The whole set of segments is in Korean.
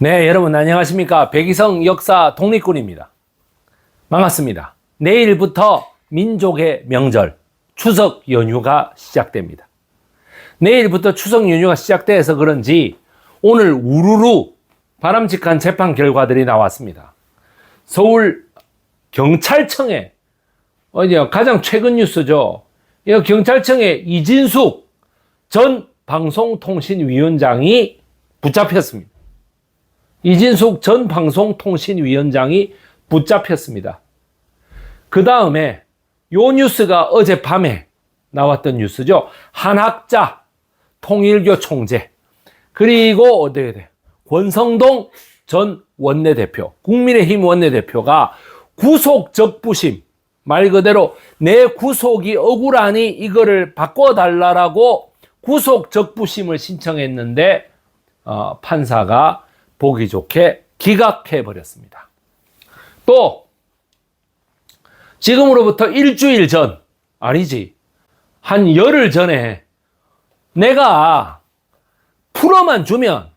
네, 여러분 안녕하십니까. 백이성 역사 독립군입니다. 반갑습니다. 내일부터 민족의 명절, 추석 연휴가 시작됩니다. 내일부터 추석 연휴가 시작돼서 그런지 오늘 우르르 바람직한 재판 결과들이 나왔습니다. 서울 경찰청에 어디요? 가장 최근 뉴스죠. 이 경찰청의 이진숙 전 방송통신위원장이 붙잡혔습니다. 이진숙 전 방송통신위원장이 붙잡혔습니다. 그 다음에 요 뉴스가 어젯밤에 나왔던 뉴스죠. 한학자 통일교 총재 그리고 어떻게 돼? 권성동 전 원내대표 국민의힘 원내대표가 구속 적부심 말 그대로 내 구속이 억울하니 이거를 바꿔달라라고 구속 적부심을 신청했는데 어, 판사가 보기 좋게 기각해 버렸습니다. 또 지금으로부터 일주일 전 아니지 한 열흘 전에 내가 풀어만 주면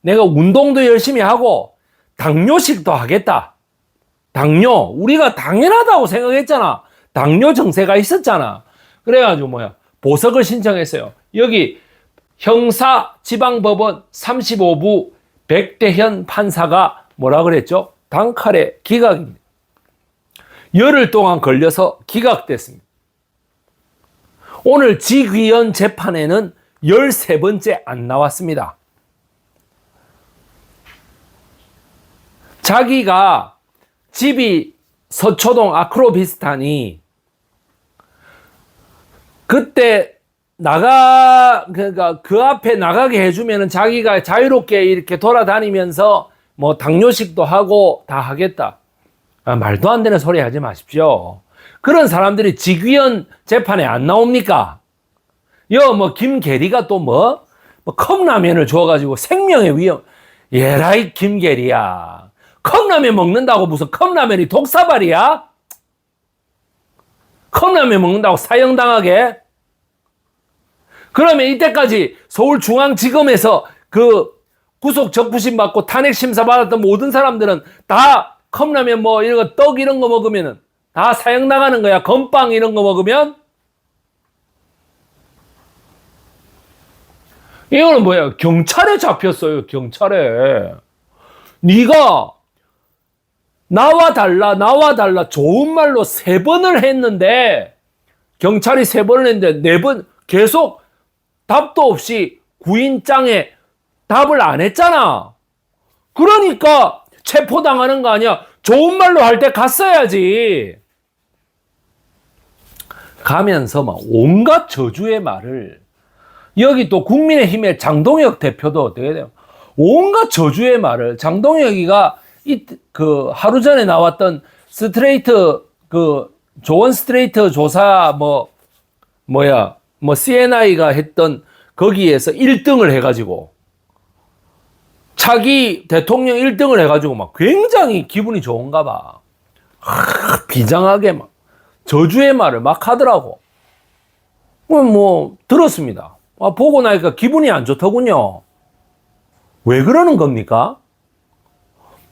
내가 운동도 열심히 하고 당뇨식도 하겠다. 당뇨 우리가 당연하다고 생각했잖아. 당뇨 정세가 있었잖아. 그래가지고 뭐야 보석을 신청했어요. 여기 형사 지방법원 35부 백대현 판사가 뭐라 그랬죠? 단칼에 기각입니다. 열흘 동안 걸려서 기각됐습니다. 오늘 지귀현 재판에는 13번째 안 나왔습니다. 자기가 집이 서초동 아크로비스탄이 그때 나가 그러니까 그 앞에 나가게 해주면은 자기가 자유롭게 이렇게 돌아다니면서 뭐 당뇨식도 하고 다 하겠다. 아, 말도 안 되는 소리 하지 마십시오. 그런 사람들이 직위원 재판에 안 나옵니까? 여 뭐 김계리가 또 뭐? 뭐 컵라면을 줘가지고 생명의 위험. 예라이 김계리야. 컵라면 먹는다고 무슨 컵라면이 독사발이야? 컵라면 먹는다고 사형당하게? 그러면 이때까지 서울중앙지검에서 그 구속 적부심 받고 탄핵 심사 받았던 모든 사람들은 다 컵라면 뭐 이런 거 떡 이런 거 먹으면은 다 사형 나가는 거야. 건빵 이런 거 먹으면 이거는 뭐야? 경찰에 잡혔어요. 경찰에. 네가 나와 달라 나와 달라 좋은 말로 세 번을 했는데 경찰이 세 번을 했는데 네 번 계속 답도 없이 구인장에 답을 안 했잖아. 그러니까 체포당하는 거 아니야. 좋은 말로 할 때 갔어야지. 가면서 막 온갖 저주의 말을 여기 또 국민의힘의 장동혁 대표도 어떻게 돼요? 온갖 저주의 말을 장동혁이가 이 그 하루 전에 나왔던 스트레이트 그 조원 스트레이트 조사 뭐 뭐야 뭐 CNI가 했던 거기에서 1등을 해가지고 차기 대통령 1등을 해가지고 막 굉장히 기분이 좋은가 봐. 하, 비장하게 막 저주의 말을 막 하더라고. 뭐, 뭐 들었습니다. 아, 보고 나니까 기분이 안 좋더군요. 왜 그러는 겁니까?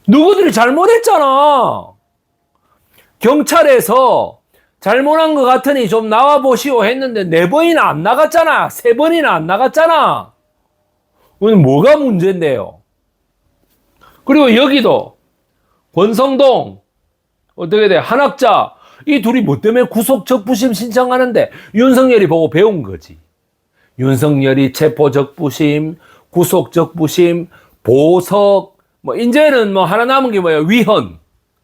누구들이 잘못했잖아. 경찰에서 잘못한 것 같으니 좀 나와보시오 했는데 네 번이나 안 나갔잖아. 세 번이나 안 나갔잖아. 오늘 뭐가 문제인데요? 그리고 여기도 권성동 어떻게 돼? 한학자 이 둘이 뭐 때문에 구속 적부심 신청하는데 윤석열이 보고 배운 거지. 윤석열이 체포 적부심, 구속 적부심, 보석 뭐 이제는 뭐 하나 남은 게 뭐야? 위헌.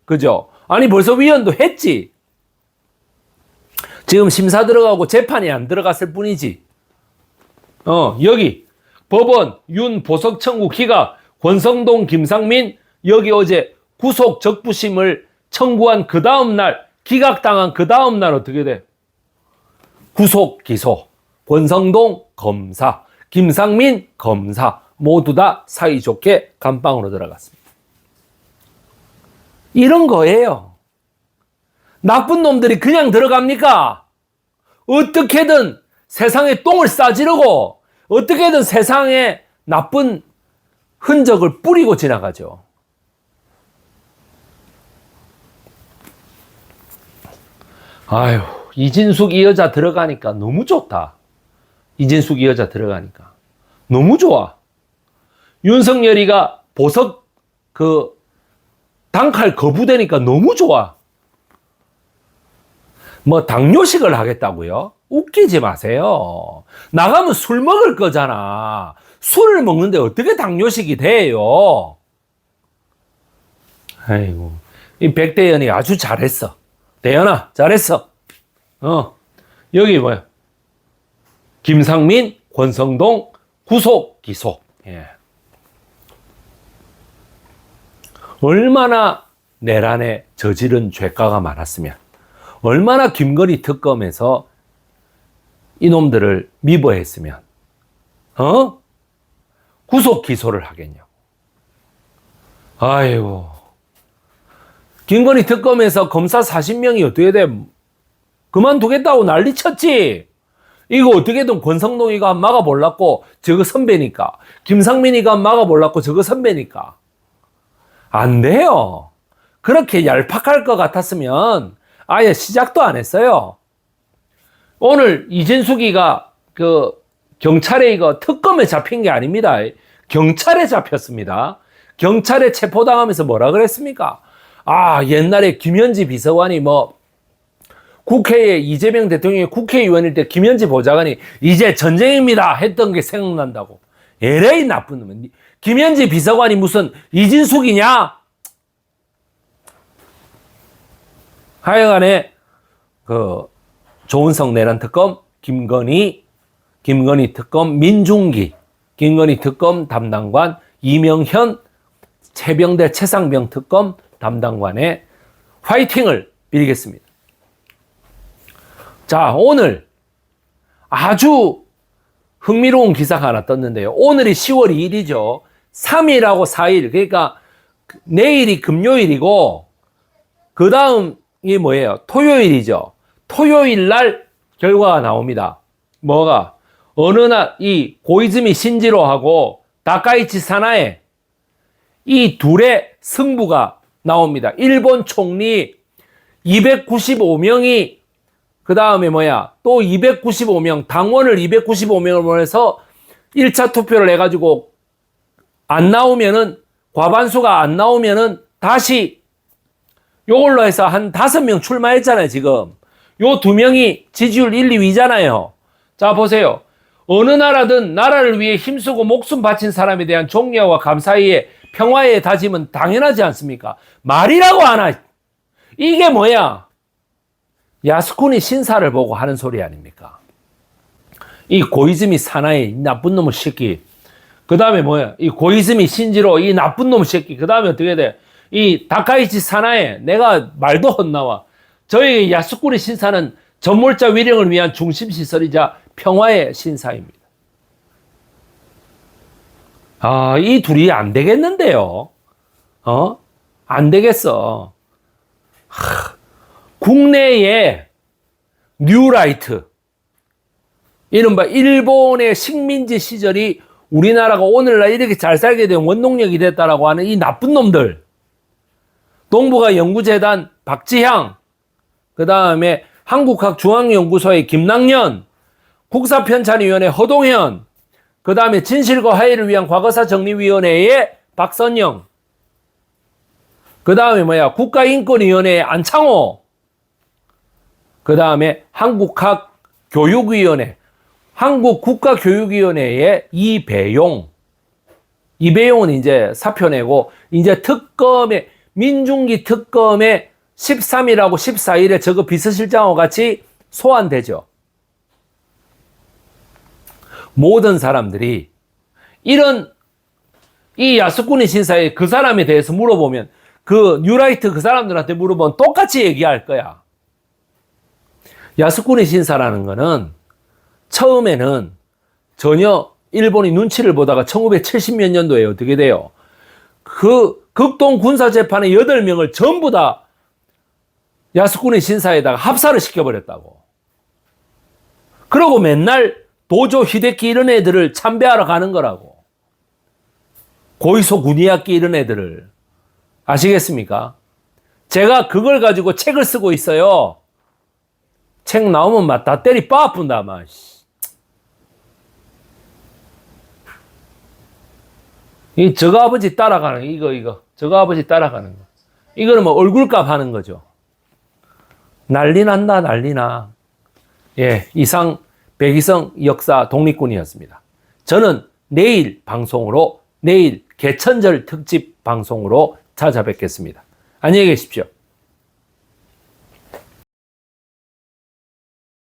그죠? 아니 벌써 위헌도 했지. 지금 심사 들어가고 재판이 안 들어갔을 뿐이지. 어, 여기 법원 윤 보석 청구 기각 권성동 김상민 여기 어제 구속 적부심을 청구한 그 다음 날 기각당한 그 다음 날 어떻게 돼? 구속 기소 권성동 검사 김상민 검사 모두 다 사이좋게 감방으로 들어갔습니다. 이런 거예요. 나쁜 놈들이 그냥 들어갑니까? 어떻게든 세상에 똥을 싸지르고 어떻게든 세상에 나쁜 흔적을 뿌리고 지나가죠. 아유, 이진숙 이 여자 들어가니까 너무 좋다. 이진숙 이 여자 들어가니까. 너무 좋아. 윤석열이가 보석 그 단칼 거부되니까 너무 좋아. 뭐 당뇨식을 하겠다고요? 웃기지 마세요. 나가면 술 먹을 거잖아. 술을 먹는데 어떻게 당뇨식이 돼요? 아이고. 이 백대현이 아주 잘했어. 대현아, 잘했어. 어. 여기 뭐야? 김상민, 권성동 구속, 기소. 예. 얼마나 내란에 저지른 죄가가 많았으면, 얼마나 김건희 특검에서 이놈들을 미워했으면, 어? 구속 기소를 하겠냐고. 아이고. 김건희 특검에서 검사 40명이 어떻게 돼? 그만두겠다고 난리 쳤지? 이거 어떻게든 권성동이가 막아볼랐고, 저거 선배니까. 김상민이가 막아볼랐고, 저거 선배니까. 안 돼요. 그렇게 얄팍할 것 같았으면 아예 시작도 안 했어요. 오늘 이진숙이가 그 경찰에 이거 특검에 잡힌 게 아닙니다. 경찰에 잡혔습니다. 경찰에 체포당하면서 뭐라 그랬습니까? 아, 옛날에 김현지 비서관이 뭐 국회에 이재명 대통령이 국회의원일 때 김현지 보좌관이 이제 전쟁입니다 했던 게 생각난다고. 에레이 나쁜 놈은. 김현지 비서관이 무슨 이진숙이냐? 하여간에 그 조은성 내란 특검 김건희 김건희 특검 민중기 김건희 특검 담당관 이명현 최병대 최상병 특검 담당관의 화이팅을 빌겠습니다. 자, 오늘 아주 흥미로운 기사가 하나 떴는데요. 오늘이 10월 2일이죠. 3일하고 4일, 그러니까 내일이 금요일이고, 그 다음 이 뭐예요? 토요일이죠. 토요일 날 결과가 나옵니다. 뭐가? 어느 날 이 고이즈미 신지로하고 다카이치 사나에 이 둘의 승부가 나옵니다. 일본 총리 295명이 그 다음에 뭐야 또 295명 당원을 295명을 보내서 1차 투표를 해가지고 안 나오면은 과반수가 안 나오면은 다시 요걸로 해서 한 다섯 명 출마했잖아요 지금 요 두 명이 지지율 1, 2위잖아요 자 보세요 어느 나라든 나라를 위해 힘쓰고 목숨 바친 사람에 대한 존경과 감사의 평화의 다짐은 당연하지 않습니까? 말이라고 하나. 이게 뭐야? 야스쿠니 신사를 보고 하는 소리 아닙니까? 이 고이즈미 사나이 나쁜 놈의 새끼. 그 다음에 뭐야? 이 고이즈미 신지로 이 나쁜 놈의 새끼. 그 다음에 어떻게 돼? 이 다카이치 사나이 내가 말도 헛나와. 저희 야스쿠니 신사는 전몰자 위령을 위한 중심 시설이자 평화의 신사입니다. 아, 이 둘이 안 되겠는데요. 어? 안 되겠어. 하, 국내에 뉴라이트, 이른바 일본의 식민지 시절이 우리나라가 오늘날 이렇게 잘 살게 된 원동력이 됐다라고 하는 이 나쁜 놈들. 동북아 연구재단 박지향, 그 다음에 한국학 중앙연구소의 김낙년, 국사편찬위원회 허동현, 그 다음에 진실과 화해를 위한 과거사 정리위원회의 박선영, 그 다음에 뭐야? 국가인권위원회의 안창호, 그 다음에 한국학 교육위원회, 한국국가교육위원회의 이배용, 이배용은 이제 사표 내고 이제 특검의 민중기 특검의 13일하고 14일에 저거 비서실장과 같이 소환되죠. 모든 사람들이 이런 이 야스쿠니 신사에 그 사람에 대해서 물어보면 그 뉴라이트 그 사람들한테 물어보면 똑같이 얘기할 거야. 야스쿠니 신사라는 거는 처음에는 전혀 일본이 눈치를 보다가 1970몇 년도에 어떻게 돼요? 그 극동 군사재판의 8명을 전부 다 야스쿠니 신사에다가 합사를 시켜버렸다고. 그러고 맨날 도조 히데키 이런 애들을 참배하러 가는 거라고. 고이소 군의학기 이런 애들을 아시겠습니까? 제가 그걸 가지고 책을 쓰고 있어요. 책 나오면 막다 때리 막. 씨. 이 저거 아버지 따라가는 거, 이거 이거 저거 아버지 따라가는 거. 이거는 뭐 얼굴값 하는 거죠. 난리 난다 난리 나. 예, 이상 백이성 역사 독립군이었습니다. 저는 내일 방송으로 내일 개천절 특집 방송으로 찾아뵙겠습니다. 안녕히 계십시오.